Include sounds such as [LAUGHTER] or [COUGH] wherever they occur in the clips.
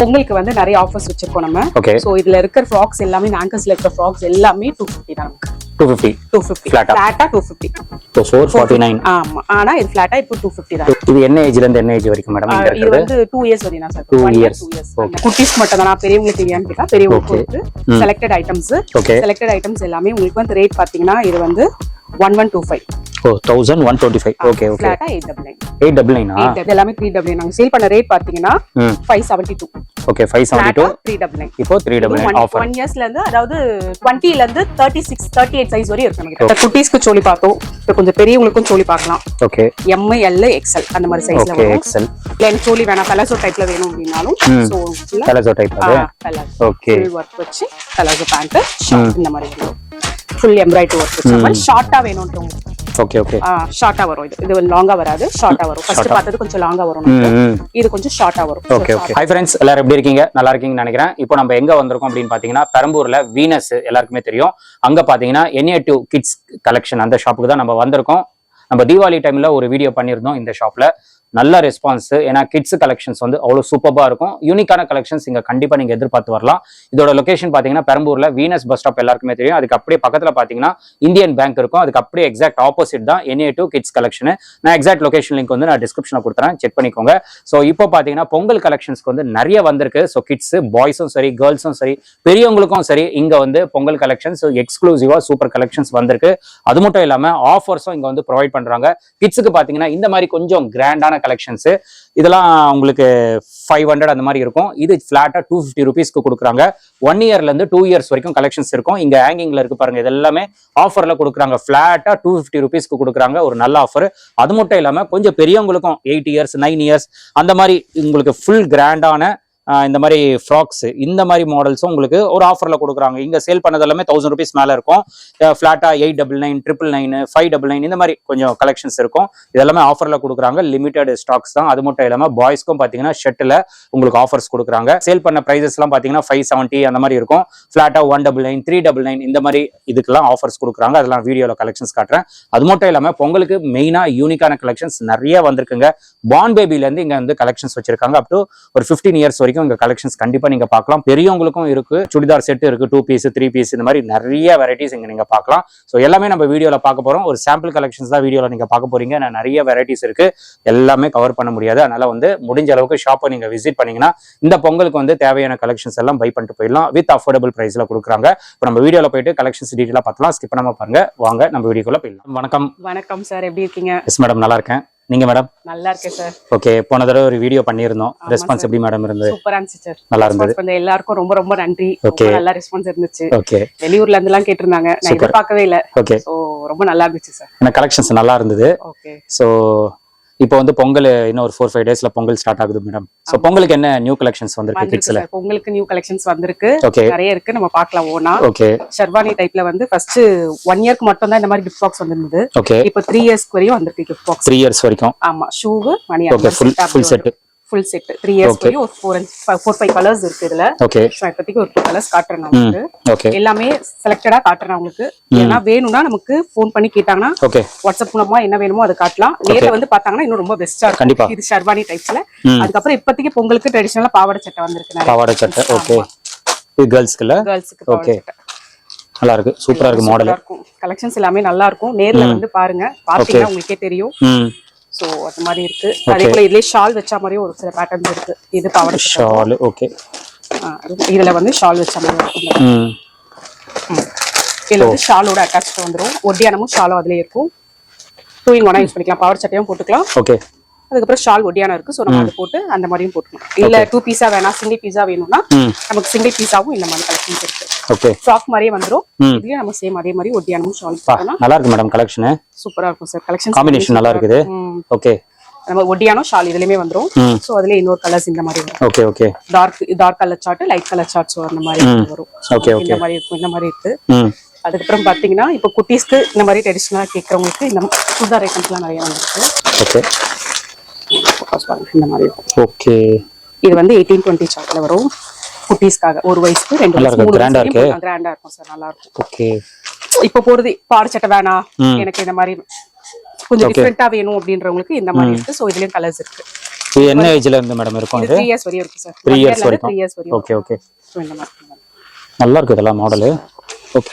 பொங்கலுக்கு வந்து நிறைய ஆஃபர்ஸ் வச்சிருக்கோம் நம்ம. ஓகே சோ இதுல இருக்கிற ஃப்ராக்ஸ் எல்லாமே ஆங்கர்ஸ்ல இருக்கிற ஃப்ராக்ஸ் எல்லாமே டூ ஃபிஃப்டி தான் நமக்கு. Two fifty two fifty? ஃபிளாட்டா two fifty so four forty nine ஆமா. ஆனா இது ஃபிளாட்டா இப்போ டூ ஃபிஃப்டி தான். இது என்ன ஏஜ்ல இருந்து என்ன ஏஜ் வரைக்கும் மேடம் இது வந்து டூ இயர்ஸ் வரையும் தான் சார் years. Okay. குட்டீஸ் மட்டும் தான். பெரியவங்களுக்கு இல்லையான்னு கேட்டா பெரியவங்களுக்கு selected items okay selected items எல்லாமே உங்களுக்கு வந்து ரேட் பாத்தீங்கன்னா இது வந்து one one two five O thousand one twenty five okay okay eight double nine eight double நைனா எல்லாமே த்ரீ டபுள் நாங்க சேல் பண்ண ரேட் பாத்தீங்கன்னா ம். Five seventy two okay five seventy two three double nine இப்போ three double nine offer one இயர்ஸ்ல இருந்து அதாவது டுவெண்ட்டில இருந்து thirty six thirty eight size வரையும் இருக்கு நம்ம குட்டீஸ்க்கு சொல்லி பார்த்தோம் இப்போ கொஞ்சம் பெரியவங்களுக்கும் சொல்லி பார்க்கலாம் ஓகே எம் எல் எக்ஸ்எல் அந்த மாதிரி சைஸ்ல ஓகே எக்ஸல் இல்ல எனக்கு சொல்லி வேணாம். பலசோ டைப்ல வேணும் அப்படின்னாலும். ம். ஸோ கலசோ டைப் அது? ஓகே ஒர்க் வச்சு பலசோ பேண்ட் இந்த மாதிரி ஃபுல் எம்ப்ராய்டரி ஒர்க் வச்ச. ஷார்ட்டா வேணும்ன்றவங்க. ஓகே ஓகே ஷார்ட்டா வரும். இது இது லாங்கா வராது. ஷார்ட்டா வரும். ஃபர்ஸ்ட் பார்த்தது கொஞ்சம் லாங்கா வரும் இது கொஞ்சம் ஷார்ட்டா வரும். ஓகே ஓகே ஹை ஃப்ரெண்ட்ஸ் எல்லாரும் எப்படி இருக்கீங்க? நல்லா இருக்கீங்கன்னு நினைக்கிறேன். இப்போ நம்ம எங்க வந்திருக்கோம் அப்படின்னு பாத்தீங்கன்னா பெரம்பூர்ல வீனஸ் எல்லாருக்குமே தெரியும். அங்க பாத்தீங்கன்னா என்ஏ டூ கிட்ஸ் கலெக்ஷன் அந்த ஷாப்புக்கு தான் நம்ம வந்திருக்கோம். நம்ம தீபாவளி டைம்ல ஒரு வீடியோ பண்ணியிருந்தோம் இந்த ஷாப்ல நல்ல ரெஸ்பான்ஸ் ஏன்னா கிட்ஸ் கலெக்ஷன்ஸ் வந்து அவ்வளோ சூப்பராக இருக்கும். யூனிக்கான கலெக்ஷன்ஸ் இங்கே கண்டிப்பாக நீங்கள் எதிர்பார்த்து வரலாம். இதோட லொகேஷன் பார்த்தீங்கன்னா பெரம்பூரில் வீனஸ் பஸ் ஸ்டாப் எல்லாருக்குமே தெரியும். அதுக்கு அப்படியே பக்கத்தில் பார்த்தீங்கன்னா இந்தியன் பேங்க் இருக்கும். அதுக்கு அப்படியே எக்ஸாக்ட் ஆப்போசிட் தான் N A two kids collection நான் எக்ஸாக்ட் லொகேஷன் லிங்க் வந்து நான் டிஸ்கிரிப்ஷனில் கொடுத்துறேன். செக் பண்ணிக்கோங்க. ஸோ இப்போ பார்த்தீங்கன்னா பொங்கல் கலெக்ஷன்ஸ்க்கு வந்து நிறைய வந்திருக்கு. ஸோ கிட்ஸ் பாய்ஸும் சரி கேர்ள்ஸும் சரி பெரியவங்களுக்கும் சரி இங்கே வந்து பொங்கல் கலெக்ஷன்ஸ் எக்ஸ்க்ளூசிவாக சூப்பர் கலெக்ஷன்ஸ் வந்திருக்கு. அது மட்டும் இல்லாமல் ஆஃபர்ஸும் இங்கே வந்து ப்ரொவைட் பண்ணுறாங்க கிட்ஸுக்கு பார்த்தீங்கன்னா இந்த மாதிரி கொஞ்சம் கிராண்டான கலெக்ஷன்ஸ் இதெல்லாம் உங்களுக்கு ஃபைவ் ஹண்ட்ரட் அந்த மாதிரி இருக்கும். இது ஃபிளாட்டா டூ ஃபிஃப்டி ருபீஸ்க்கு கொடுக்குறாங்க. ஒன் இயர்ல இருந்து டூ இயர்ஸ் வரைக்கும் கலெக்ஷன்ஸ் இருக்கும். இங்க ஹேங்கிங்ல இருக்கு பாருங்க இது எல்லாமே ஆஃபர்ல கொடுக்குறாங்க. ஃபிளாட்டா டூ ஃபிஃப்டி ருபீஸ்க்கு கொடுக்குறாங்க. ஒரு நல்ல ஆஃபர் அது மட்டும் இல்லாம கொஞ்சம் பெரியவங்களுக்கும் எயிட் இயர்ஸ் நைன் இயர்ஸ் அந்த மாதிரி உங்களுக்கு ஃபுல் கிராண்டான இந்த மாதிரி ஃப்ராக்ஸ் இந்த மாதிரி மாடல்ஸும் உங்களுக்கு ஒரு ஆஃபர்ல கொடுக்குறாங்க. இங்க சேல் பண்ணது எல்லாமே தௌசண்ட் ருபீஸ் மேல இருக்கும். ஃப்ளாட்டாக eight double nine triple nine five double nine இந்த மாதிரி கொஞ்சம் கலெக்ஷன்ஸ் இருக்கும். இதெல்லாமே ஆஃபர்ல கொடுக்குறாங்க. லிமிடெட் ஸ்டாக்ஸ் தான். அது மட்டும் இல்லாம பாய்ஸ்க்கும் பாத்தீங்கன்னா ஷெட்டில் உங்களுக்கு ஆஃபர்ஸ் கொடுக்குறாங்க. சேல் பண்ண ப்ரைஸஸ்லாம் பார்த்தீங்கன்னா பாத்தீங்கன்னா ஃபைவ் செவன்ட்டி அந்த மாதிரி இருக்கும். ஃப்ளாட்டாக one double nine three double nine இந்த மாதிரி இதுக்கெல்லாம் ஆஃபர்ஸ் கொடுக்குறாங்க. அதெல்லாம் வீடியோல கலெக்ஷன்ஸ் காட்டுறேன். அது மட்டும் இல்லாம பொங்கலுக்கு மெயினா யூனிக்கான கலெக்ஷன்ஸ் நிறைய வந்திருக்குங்க. பான் பேபில இருந்து இங்க வந்து கலெக்ஷன்ஸ் வச்சிருக்காங்க. அப் டு ஒரு 15 இயர்ஸ் வரைக்கும் இங்க கலெக்ஷன்ஸ் கண்டிப்பா நீங்க பார்க்கலாம். பெரியவங்களுக்கும் இருக்கு சுடிதார் செட் இருக்கு டூ பீஸ் த்ரீ பீஸ் இந்த மாதிரி நிறைய வெரைட்டிஸ் இங்க நீங்க பார்க்கலாம். ஸோ எல்லாமே நம்ம வீடியோல பார்க்க போறோம். ஒரு சாம்பிள் கலெக்ஷன்ஸ் தான் வீடியோல நீங்க பார்க்க போறீங்க. நான் நிறைய வெரைட்டிஸ் இருக்கு. எல்லாமே கவர் பண்ண முடியாது. அதனால வந்து முடிஞ்ச அளவுக்கு ஷாப்பை நீங்க விசிட் பண்ணீங்கன்னா இந்த பொங்கலுக்கு வந்து தேவையான கலெக்ஷன்ஸ் எல்லாம் பை பண்ணிட்டு போயிடலாம். வித் அஃபோர்டபுள் பிரைஸ்ல கொடுக்குறாங்க. இப்போ நம்ம வீடியோல போயிட்டு கலெக்ஷன்ஸ் டீட்டெயிலாக பார்த்தலாம். ஸ்கிப் பண்ணாம பாருங்க. வாங்க நம்ம வீடியோக்குள்ள போயிடலாம். வணக்கம். வணக்கம் சார். எப்படி இருக்கீங்க? எஸ் மேடம் நல்லா இருக்கேன். நீங்க மேடம் நல்லா இருக்கேன் சார் ஓகே போன தடவை ஒரு வீடியோ பண்ணியிருந்தோம். ரெஸ்பான்ஸ். எப்படி மேடம் இருந்தது? சூப்பரா இருந்துச்சு சார் நல்லா இருந்தது. பண்ண எல்லாருக்கும் ரொம்ப ரொம்ப நன்றி. ரொம்ப நல்ல ரெஸ்பான்ஸ் இருந்துச்சு. ஓகே வெளியூர்ல இருந்து எல்லாம் கேட்டிருந்தாங்க. நான். எதிர்பார்க்கவே இல்ல. ஓகே சோ ரொம்ப நல்லா இருந்துச்சு சார் ஏன்னா கலெக்ஷன்ஸ் நல்லா இருந்தது. ஓகே ஸோ இப்போ வந்து பொங்கல் இன்னும் ஒரு ஃபோர் ஃபைவ் டேஸ்ல பொங்கல் ஸ்டார்ட் ஆகுது மேடம் ஸோ பொங்கலுக்கு என்ன நியூ கலெக்ஷன்ஸ் வந்திருக்கு கிட்ஸ்ல சார் உங்களுக்கு நியூ கலெக்ஷன்ஸ் வந்திருக்கு. ஓகே நிறைய இருக்கு. நம்ம பார்க்கலாம் ஓனா. ஓகே ஷெர்வானி டைப்ல வந்து ஃபர்ஸ்ட் ஒன் இயர்க்கு மட்டும் தான் இந்த மாதிரி கிஃப்ட் பாக்ஸ் வந்திருந்தது. ஓகே இப்போ த்ரீ இயர்ஸ்க்கு வரையும் வந்திருக்கு கிஃப்ட் பாக்ஸ் த்ரீ இயர்ஸ் வரைக்கும். ஆமா. ஷூவு மணி okay full full set full set three years ஒரு ஃபோர் ஃபோர் ஃபைவ் கலர்ஸ் இருக்கு இதுல. ஓகே இப்போதைக்கு ஒரு டூ கலர்ஸ் காட்டுறேன் நான் உங்களுக்கு. ஓகே எல்லாமே செலக்டடா காட்டுறேன் உங்களுக்கு. ஏன்னா வேணும்னா நமக்கு ஃபோன் பண்ணி கேட்டாங்கன்னா ஓகே வாட்ஸ்அப் மூலமா என்ன வேணுமோ அதை காட்டலாம். நேர்ல வந்து பார்த்தாங்கன்னா இன்னும் ரொம்ப பெஸ்டா இருக்கும். இது ஷர்வானி டைப்ஸ்ல. அதுக்கப்புறம் இப்போதைக்கு பொங்கலுக்கு ட்ரெடிஷனலா பாவாடை சட்டை வந்திருக்கு பாவாடை சட்டை. ஓகே இது கேர்ள்ஸ்க்குல கேர்ள்ஸுக்கு. சட்டை. நல்லா இருக்கு. சூப்பரா இருக்கு மாடல் இருக்கும். கலெக்ஷன்ஸ் எல்லாமே நல்லா இருக்கும். நேர்ல வந்து பாருங்க. பாத்தீங்கன்னா உங்களுக்கே தெரியும். சோ அது மாதிரி இருக்கு. அதே போல இதுலயே ஷால் வச்ச மாதிரியும் ஒரு சில பேட்டர்ன்ஸ் இருக்கு. இது சட்டை ஷால் ஓகே இதுல வந்து ஷால் வச்ச மாதிரி இருக்கும் இதுல வந்து ஷாலோட அட்டாச் வந்துரும். ஒட்டியானமும் ஷாலும் அதுலயே இருக்கும். டூ இன் ஒன்னா யூஸ் பண்ணிக்கலாம். பாவாடை சட்டையும் போட்டுக்கலாம். ஓகே அதுக்கப்புறம் ஷால் ஒட்டியானம் இருக்கு. ஸோ நம்ம அதை போட்டு அந்த மாதிரியும் போட்டுக்கலாம். இல்ல டூ பீஸா வேணா சிங்கிள் பீஸா வேணும்னா நமக்கு சிங்கிள் பீஸாவும் இந்த மாதிரி கலெக்ஷன்ஸ் இருக்கு. ஓகே ஃப்ராக் மாதிரியே வந்துரும். ம். இதுலயும் நம்ம சேம் அதே மாதிரி ஒட்டியானமும் ஷால் பா போட்டோம்னா நல்லா இருக்கு மேடம் கலெக்ஷனு சூப்பரா இருக்கும் சார் கலெக்ஷன் காம்பினேஷன் நல்லா இருக்குது. ஓகே நம்ம ஒட்டியானம் ஷால் இதுலயுமே வந்துரும். ஸோ அதுல இன்னொரு கலர்ஸ் இந்த மாதிரி வரும். Okay okay dark dark colour chart light colour charts அந்த மாதிரி வரும். So, Okay, இந்த மாதிரி இருக்கும் இந்த மாதிரி இருக்கு. அதுக்கப்புறம் பாத்தீங்கன்னா இப்போ குட்டீஸ்க்கு இந்த மாதிரி ட்ரெடிஷ்னலா கேட்கறவங்களுக்கு இந்த சுடிதார் ஐட்டம்ஸ்லாம் நிறைய வந்துருக்கு. ஓகே இந்த மாதிரி இருக்கும். ஓகே. இது வந்து எயிட்டீன் டுவெண்ட்டி சார்ட்ல வரும். குட்டீஸ்க்காக ஒரு வயசுக்கு ரெண்டு வயசு இருக்கு. கிராண்டா இருக்கும் சார் நல்லா இருக்கும். ஓகே. இப்போ போறது பாடு சட்டை வேணாம் எனக்கு இந்த மாதிரி கொஞ்சம் டிஃப்ரெண்டா வேணும் அப்படின்றவங்களுக்கு இந்த மாதிரி இருக்கு. ஸோ இதுலயும் கலர்ஸ் இருக்கு. இது என்ன ஏஜ்ல இருந்து மேடம் இருக்கும் இது இது த்ரீ இயர்ஸ் வரையும் இருக்கு சார் Three years வரைக்கும். த்ரீ இயர்ஸ் வரையும் ஓகே ஓகே நல்லா இருக்கு இதெல்லாம் மாடலு ஓகே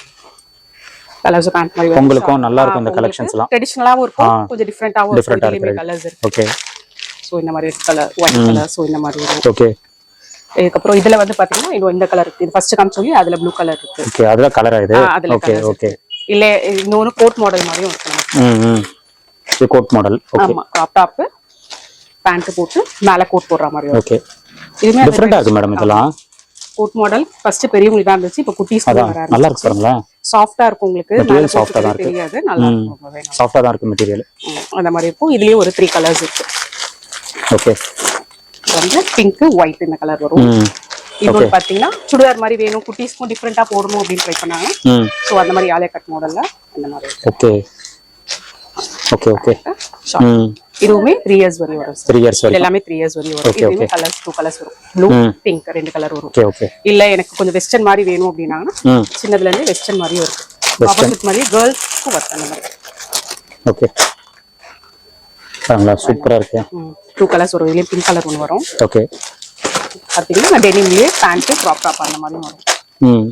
கலர்ஸ் பேண்ட் மாதிரி. உங்களுக்கும் நல்லா இருக்கும் இந்த எல்லாம். ட்ரெடிஷ்னலாவும் இருக்கும். கொஞ்சம் டிஃப்ரெண்டாவும் இருக்கும். இருக்கு. கலர்ஸ் இருக்கு. ஓகே ஸோ இந்த மாதிரி red colour white colour so இந்த மாதிரி வரும் ஓகே இதுக்கப்புறம் இதுல வந்து பாத்தீங்கன்னா இது இந்த கலர் இருக்கு. இது ஃபர்ஸ்ட் காமிச்சோம் அதுல ப்ளூ கலர் இருக்கு. ஓகே அதுல கலரா இது? அதுல ஓகே ஓகே இல்ல இன்னொன்னு கோட் மாடல் மாதிரியும் இருக்கு. ம் இது கோட் மாடல் ஓகே ஆமா க்ராப் டாப் பேண்ட் போட்டு மேல கோட் போடுற மாதிரி ஓகே இதுமே டிஃப்ரெண்டா இருக்கு மேடம் இதெல்லாம்? கோட் மாடல் ஃபர்ஸ்ட் பெரியவங்களுக்கு தான் இருந்துச்சு இப்போ குட்டீஸ் நல்லா இருக்கு பாருங்களேன் சாஃப்டா இருக்கும் உங்களுக்கு. Soft ஆ தான் இருக்கு. தெரியாது. நல்லா இருக்கும். சாஃப்டா தான் இருக்கு மெட்டீரியல் அந்த மாதிரி இருக்கும். இதுலயே ஒரு த்ரீ கலர்ஸ் இருக்கு. ஓகே வந்து பிங்க் ஒயிட் இந்த கலர் வரும். இது பாத்தீங்கன்னா சுடிதார் மாதிரி வேணும். குட்டீஸ்க்கும் டிஃப்ரெண்டா போடணும் அப்படின்னு ட்ரை பண்ணாங்க. ஸோ அந்த மாதிரி ஆலியா கட் மாடல்ல அந்த மாதிரி. ஓகே ஓகே ஓகே இதுவுமே த்ரீ இயர்ஸ் வரையும் வரும் த்ரீ இயர்ஸ் வரைக்கும். எல்லாமே த்ரீ இயர்ஸ் வரையும் வரும். இதுவுமே. கலர்ஸ் டூ கலர்ஸ் வரும். ப்ளூ. பிங்க் ரெண்டு கலர் வரும். இல்ல எனக்கு கொஞ்சம் வெஸ்டர்ன் மாதிரி வேணும் அப்படின்னாங்கன்னா ம். சின்னதுல இருந்து வெஸ்டர்ன் மாதிரியும் இருக்கு. ஆப்போசிட் மாதிரி கேர்ள்ஸ்க்கும் ஒர்க் அந்த மாதிரி. ஓகே பாருங்களா சூப்பரா இருக்கு. டூ கலர்ஸ் வரும் இதுலயே பிங்க் கலர் ஒன்று வரும். ஓகே பார்த்தீங்கன்னா டெனிம்லயே பேண்ட் க்ராப் டாப் அந்த மாதிரி வரும். ம்.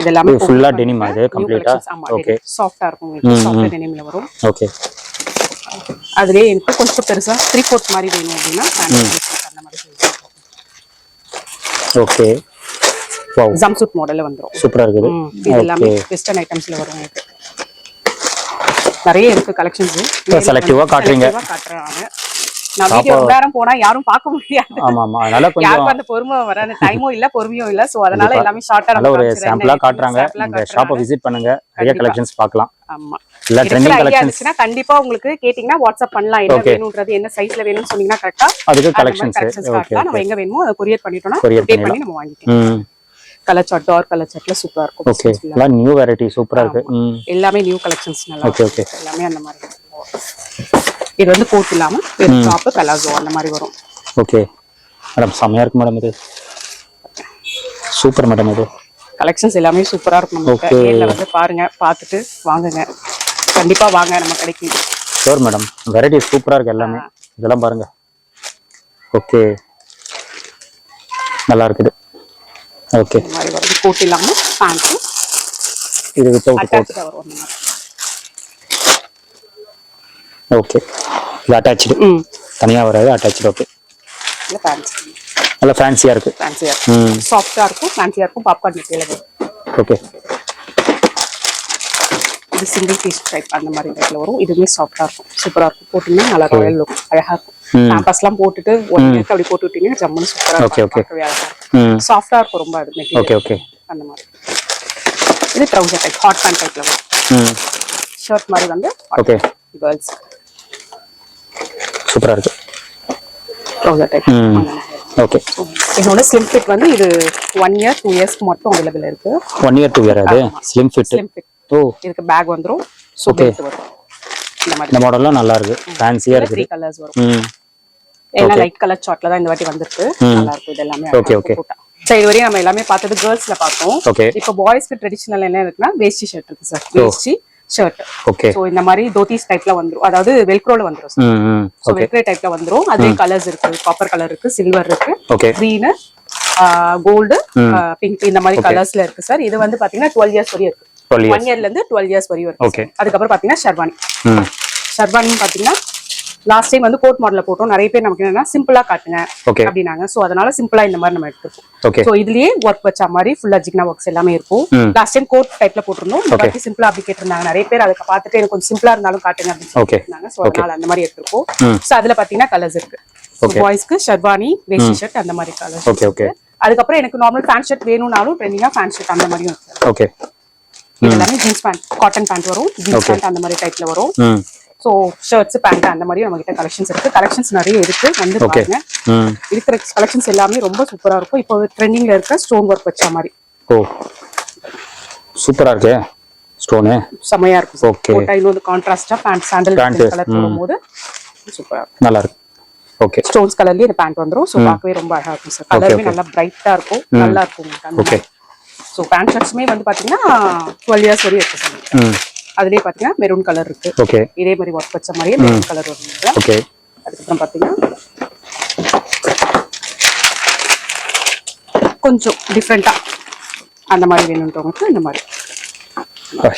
இது எல்லாமே இது full ஆ denim ஆ இது? complete ஆ? Okay. சாஃப்டா இருக்கும் உங்களுக்கு. சாஃப்ட் டெனிம்ல வரும். ஓகே அதுலயே எனக்கு கொஞ்சம் பெருசா த்ரீ ஃபோர்த் மாதிரி வேணும் அப்படின்னா பேண்ட் அந்த மாதிரி ஓகே வாவ் ஜம்சூட் மாடல்ல வந்துரும். சூப்பரா இருக்குது. ம், இது எல்லாமே வெஸ்டர்ன் ஐட்டம்ஸ்ல வரும் உங்களுக்கு. நிறைய இருக்கு கலெக்ஷன்ஸ் ஆ காட்டுறீங்க. காட்டுறாங்க நான். வீடியோ நேரம் போனா யாரும் பார்க்க முடியாது. ஆமா ஆமா அதனால கொஞ்சம் யாருக்கும் அந்த பொறுமை வர அந்த டைமும் இல்ல பொறுமையும் இல்ல. சோ அதனால எல்லாமே ஷார்ட்டா நல்ல ஒரு சாம்பிளா காட்டுறாங்க. இந்த ஷாப்பை விசிட் பண்ணுங்க. நிறைய கலெக்ஷன்ஸ் பார்க்கலாம். ஆமா. இல்ல ட்ரெண்டிங் கலெக்ஷன்ஸ் கண்டிப்பா உங்களுக்கு கேட்டீங்கன்னா வாட்ஸ்அப் பண்ணலாம். என்ன. வேணும்ன்றது என்ன சைஸ்ல வேணும்னு சொன்னீங்கன்னா கரெக்டா அதுக்கு கலெக்ஷன்ஸ் ஓகே நம்ம எங்க வேணுமோ அதை கொரியர் பண்ணிட்டோம்னா பண்ணி நம்ம வாங்கிக்கலாம். கலர் சார்ட் டார்க் கலர் சார்ட்ல சூப்பரா இருக்கும். ஓகே எல்லாம் நியூ வெரைட்டி சூப்பரா இருக்கு. எல்லாமே நியூ கலெக்ஷன்ஸ் நல்லா ஓகே ஓகே. எல்லாமே அந்த மாதிரி. இது வந்து கோட் இல்லாம டாப் கலாசோ அந்த மாதிரி வரும். ஓகே மேடம் செம்மையா இருக்கு மேடம் இது. சூப்பர் மேடம் இது. கலெக்ஷன்ஸ் எல்லாமே சூப்பரா இருக்கும் நமக்கு. நேர்ல வந்து பாருங்க பார்த்துட்டு வாங்குங்க. கண்டிப்பா வாங்க நம்ம கடைக்கு. ஷோர் மேடம் வெரைட்டி சூப்பரா இருக்கு எல்லாமே. இதெல்லாம் பாருங்க. ஓகே நல்லா இருக்குது. ஓகே இந்த மாதிரி வரும். கோட் இல்லாம பேண்ட் இது வித்தவுட் கோட் மாதிரி. ஓகே இது அட்டாச்சு ம். தனியா வராது அட்டாச்சு ஓகே இல்ல பேண்ட் நல்லா ஃபேன்சியா இருக்கு. ஃபேன்சியா இருக்கும் ம். சாஃப்டா இருக்கும் ஃபேன்சியா இருக்கும் பாப்கார்ன் மெட்டீரியல் ஓகே இது சிங்கிள் பீஸ் டைப் அந்த மாதிரி டைப்ல வரும். இதுவுமே சாஃப்டா இருக்கும். சூப்பரா இருக்கும். போட்டீங்கன்னா நல்லா ராயல் லுக் அழகா இருக்கும். கேம்பஸ் எல்லாம் போட்டுட்டு ஒன் மினிட் அப்படி போட்டு விட்டீங்கன்னா ஜம்முன்னு சூப்பரா இருக்கும். பார்க்கவே அழகா இருக்கும். சாஃப்டா இருக்கும் ரொம்ப அது மெட்டீரியல் ஓகே ஓகே அந்த மாதிரி. இது ட்ரௌசர் டைப் ஹாட் பேண்ட் டைப்ல வரும். ஷர்ட் மாதிரி வந்து ஓகே கேர்ள்ஸ் சூப்பரா இருக்கு. ட்ரௌசர் டைப் ஓகே இதோட ஸ்லிம் ஃபிட் வந்து இது ஒன் இயர் டூ இயர்ஸ்க்கு மட்டும் அவைலபிள் இருக்கு. ஒன் இயர் டூ இயர் அது? ஸ்லிம் ஃபிட் ஸ்லிம் ஃபிட் ஓ. இதுக்கு பேக் வந்துரும். Okay. பெல்ட் வரும். இந்த மாதிரி. இந்த மாடல்லாம் நல்லா இருக்கு. ஃபேன்சியா இருக்குது. த்ரீ கலர்ஸ் வரும். ம். எல்லாம் லைட் கலர் சார்ட்ல தான் இந்த வாட்டி வந்திருக்கு. நல்லா இருக்கும். இது எல்லாமே Okay, okay. சரி இது வரையும் நம்ம எல்லாமே பார்த்தது கேர்ள்ஸ்ல பார்த்தோம். ஓகே இப்போ பாய்ஸ்க்கு ட்ரெடிஷனல் என்ன இருக்குன்னா வேஷ்டி ஷர்ட் இருக்கு sir veshti shirt okay so இந்த மாதிரி தோத்திஸ் டைப்ல வந்துரும். அதாவது வெல்க்ரோல வந்துரும் சார் ம் ம். ஸோ வெல்க்ரோ டைப்ல வந்துரும். அதே கலர்ஸ் இருக்கு. காப்பர் கலர் இருக்கு சில்வர் இருக்கு. ஓகே கிரீனு கோல்டு பிங்க் இந்த மாதிரி கலர்ஸ்ல இருக்கு சார் இது வந்து பாத்தீங்கன்னா டுவெல் இயர்ஸ் வரையும் இருக்கு. ஒன் இயர்ல இருந்து டுவெல் இயர்ஸ் வரையும் sir. அதுக்கப்புறம் பாத்தீங்கன்னா ஷர்வானி ஷர்வானின்னு பாத்தீங்கன்னா லாஸ்ட் டைம் வந்து கோட் மாடல்ல போட்டோம். நிறைய பேர் நமக்கு என்னன்னா சிம்பிளா காட்டுங்க ஓகே அப்படின்னாங்க. சோ அதனால சிம்பிளா இந்த மாதிரி நம்ம எடுத்துருக்கோம். ஓகே சோ இதுலயே ஒர்க் வச்ச மாதிரி ஃபுல்லா ஜிக்னா ஒர்க்ஸ் எல்லாமே இருக்கும். லாஸ்ட் டைம் கோட் டைப்ல போட்டிருந்தோம். இந்த வாட்டி சிம்பிளா அப்படி கேட்டிருந்தாங்க. நிறைய பேர் அதுக்கு பார்த்துட்டு எனக்கு கொஞ்சம் சிம்பிளா இருந்தாலும் காட்டுங்க அப்படின்னு Okay. சொல்லியிருந்தாங்க சோ அதனால அந்த மாதிரி எடுத்திருக்கோம். சோ அதுல பாத்தீங்கன்னா கலர்ஸ் இருக்கு. பாய்ஸ்க்கு ஷர்வானி வேஷ்டி ஷர்ட் அந்த மாதிரி கலர்ஸ் ஓகே ஓகே அதுக்கப்புறம் எனக்கு நார்மல் ஃபேன் ஷர்ட் வேணும்னாலும் ட்ரெண்டிங்கா ஃபேன் ஷர்ட் அந்த மாதிரியும் இருக்கு. ஓகே எல்லாமே ஜீன்ஸ் பேண்ட் காட்டன் பேண்ட் வரும் ஜீன்ஸ் பேண்ட் அந்த மாதிரி டைப்ல வரும். சோ ஷர்ட்ஸ் பேண்ட் அந்த மாதிரி நம்ம கிட்ட கலெக்ஷன்ஸ் இருக்கு. கலெக்ஷன்ஸ் நிறைய இருக்கு வந்து ஓகே பாருங்க. இருக்கிற கலெக்ஷன்ஸ் எல்லாமே ரொம்ப சூப்பரா இருக்கும். இப்போ ட்ரெண்டிங்ல இருக்க ஸ்டோன் ஒர்க் வச்ச மாதிரி. ஓ. சூப்பரா இருக்கே ஸ்டோனு செமையா இருக்கும். Okay. போட்டா இன்னொரு கான்ட்ராஸ்டா பேண்ட் சாண்டல் கலர் போடும்போது சூப்பரா நல்லா இருக்கு. ஓகே ஸ்டோன்ஸ் கலர்லயே இந்த பேண்ட் வந்துரும். சோ பார்க்கவே ரொம்ப அழகா இருக்கும் சார். கலருமே நல்லா பிரைட்டா இருக்கும். நல்லா இருக்கும் ஓகே ஸோ பேண்ட் ஷர்ட்ஸுமே வந்து பார்த்தீங்கன்னா டுவெல் இயர்ஸ் வரையும் எடுத்து சொன்னீங்க அதுலேயே பார்த்தீங்கன்னா மெரூன் கலர் இருக்கு. ஓகே இதே மாதிரி ஒர்க் வச்ச மாதிரியே மெரூன் கலர் வரும் ஓகே அதுக்கப்புறம் பார்த்தீங்கன்னா கொஞ்சம் டிஃப்ரெண்ட்டாக அந்த மாதிரி வேணுன்றவங்களுக்கு இந்த மாதிரி.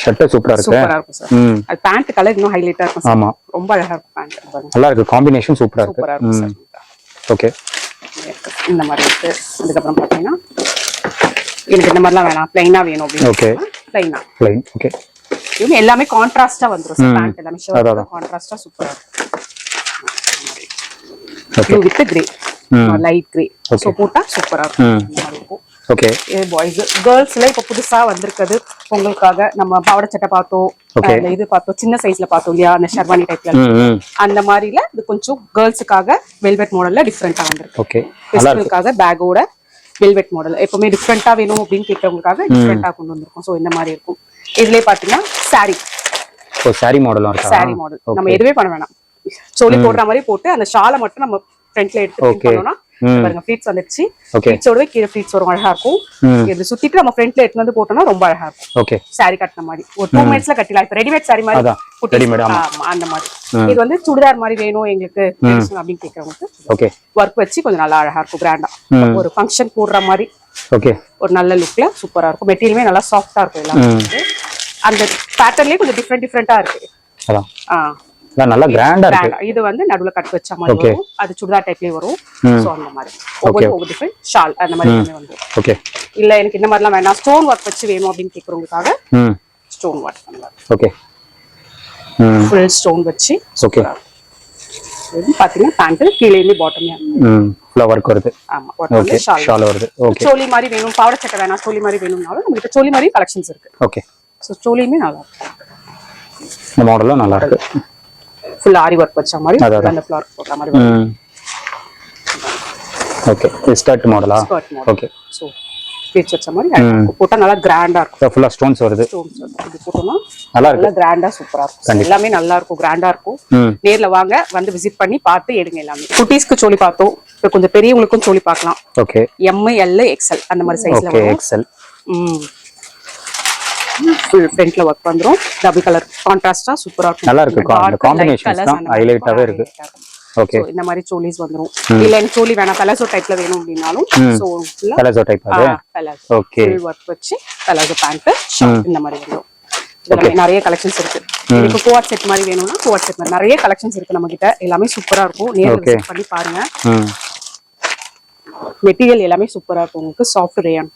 ஷர்ட் சூப்பரா இருக்கு. சூப்பரா இருக்கும் சார் அது கலர் இன்னும் ஹைலைட்டா இருக்கும் ஆமா. ரொம்ப அழகா இருக்கும் நல்லா இருக்கு. காம்பினேஷன் சூப்பரா இருக்கு. ஓகே இந்த மாதிரி இருக்கு. அதுக்கப்புறம் பாத்தீங்கன்னா எனக்கு இந்த மாதிரிலாம் வேணாம். பிளைனா வேணும். அப்படின்னு. பிளைனா ப்ளைன் ஓகே இவங்க எல்லாமே கான்ட்ராஸ்டா வந்துரும். சார். பேண்ட் எல்லாமே ஷர்ட். கான்ட்ராஸ்டா சூப்பரா இருக்கும். Okay with grey. Light grey. So போட்டா சூப்பரா இருக்கும். ஓகே இது பாய்ஸ் கேர்ள்ஸ்ல இப்ப புதுசா வந்திருக்கிறது உங்களுக்காக நம்ம பாவாடை சட்டை பார்த்தோம். இது பார்த்தோம். சின்ன சைஸ்ல பார்த்தோம் இல்லையா? அந்த ஷர்வானி டைப்ல அந்த மாதிரில இது கொஞ்சம் கேர்ள்ஸுக்காக வெல்வெட் மாடல்ல டிஃப்ரெண்டா வந்திருக்கு. ஓகே பேக்கோட வெல்வெட் மாடல் எப்பவுமே டிஃப்ரெண்டா வேணும் அப்படின்னு கேட்கறவங்களுக்காக டிஃப்ரெண்டா கொண்டு வந்திருக்கோம். ஸோ இந்த மாதிரி இருக்கும். இதுலயே பாத்தீங்கன்னா saree. ஓ சாரி மாடலும் இருக்கா? Saree மாடல் நம்ம எதுவுமே பண்ண வேணாம். சோலி போடுற மாதிரி போட்டு அந்த ஷாலை மட்டும் நம்ம ஃப்ரண்ட்ல எடுத்து. பண்ணோம்னா. பாருங்க ஃபிளீட்ஸ் வந்துருச்சு ஃபிளீட்ஸோடவே கீழே ஃபிளீட்ஸ் வரும் அழகா இருக்கும். இது சுத்திட்டு நம்ம ஃப்ரண்ட்ல எடுத்து வந்து போட்டோம்னா ரொம்ப அழகா இருக்கும். ஓகே saree கட்டின மாதிரி. ஒரு டூ மினிட்ஸ்ல கட்டிடலாம் இப்ப ரெடிமேட் saree மாதிரி. ஆமா, அந்த மாதிரி. இது வந்து சுடிதார் மாதிரி வேணும் எங்களுக்கு. அப்படின்னு கேட்கறவங்களுக்கு ஓகே ஒர்க் வச்சு கொஞ்சம் நல்லா அழகா இருக்கும் கிராண்டா. ஒரு ஃபங்க்ஷன் போடுற மாதிரி. ஓகே ஒரு நல்ல லுக்ல சூப்பரா இருக்கும். மெட்டீரியலுமே நல்லா சாஃப்டா இருக்கும் எல்லாமே. அந்த பேட்டர்ன்லயே கொஞ்சம் டிஃப்ரெண்ட் டிஃப்ரெண்டா இருக்கு. அதான். நல்லா கிராண்டா இருக்கு. இது வந்து நடுவுல கட் வச்ச மாதிரி அது சுடிதார் டைப்லயே வரும். சோ அந்த மாதிரி. ஒவ்வொரு ஒவ்வொரு டிஃப்ரெண்ட் ஷால் அந்த மாதிரி வந்துரும் ஓகே இல்ல எனக்கு இந்த மாதிரிலாம் வேணாம். ஸ்டோன் ஒர்க் வச்சு வேணும் அப்படின்னு கேக்குறவங்களுக்காக ஸ்டோன் ஒர்க் பண்ணுவாங்க ஓகே ஃபுல் ஸ்டோன் வச்சு ஓகே இது பாத்தீங்கன்னா பேண்ட் கீழே இருந்து பாட்டம் ம். ஃபுல்லாக ஒர்க் வருது. ஆமா ஓகே வந்து ஷால் வருது. ஓகே சோலி மாதிரி வேணும். பாவாடை சட்டை வேணாம். சோலி மாதிரி வேணும்னாலும் நம்மகிட்ட சோலி மாதிரி கலெக்ஷன்ஸ் இருக்கு. ஓகே ஸோ சோலியுமே நல்லா இருக்கும் இந்த மாடலும் நல்லா இருக்கு. ஃபுல் ஆரி ஒர்க் வச்ச மாதிரி. அந்த ஃபிளார் போடுற மாதிரி ஓகே ஸ்கர்ட் மாடலா ஓகே ஸோ பீச் வச்ச மாதிரி இருக்கும். போட்டா நல்லா கிராண்டா இருக்கும். ஃபுல்லாக ஸ்டோன்ஸ் வருது. ஸ்டோன்ஸ் இது போட்டோம்னா நல்லா இருக்கு. நல்லா கிராண்டா சூப்பரா இருக்கும். எல்லாமே நல்லா இருக்கும். கிராண்டா இருக்கும். நேர்ல வாங்க வந்து விசிட் பண்ணி பார்த்து எடுங்க எல்லாமே. குட்டீஸ்க்கு சோலி பார்த்தோம். இப்போ கொஞ்சம் பெரியவங்களுக்கும் சோலி பார்க்கலாம். ஓகே எம் எல் எக்ஸ்எல் அந்த மாதிரி சைஸ்ல வரும். எக்ஸல் ம். ஃபுல் ஃப்ரண்ட்ல ஒர்க் வந்துரும் டபுள் கலர் கான்ட்ராஸ்டா சூப்பரா இருக்கும். நல்லா இருக்கு. தான் ஆவே இருக்கு. ஓகே இந்த மாதிரி சோலிஸ் வந்துரும். இல்ல எனக்கு சோலி வேணாம். பலாசோ டைப்ல வேணும் அப்படின்னாலும். சோ ஃபுல்லா பலசோ டைப் அது? பலாசோ ஓகே ஃபுல் ஒர்க் வச்சு பலாசோ பேண்ட் இந்த மாதிரி வந்துரும். நிறைய கலெக்ஷன்ஸ் இருக்கு. எனக்கு கோவாட் செட் மாதிரி வேணும்னா கோவாட் செட் மாதிரி. நிறைய கலெக்ஷன்ஸ் இருக்கு நம்ம கிட்ட எல்லாமே சூப்பரா இருக்கும். நேர்ல Okay. விசிட் பண்ணி பாருங்க. மெட்டீரியல் எல்லாமே சூப்பரா இருக்கும். உங்களுக்கு சாஃப்ட் ரேயான்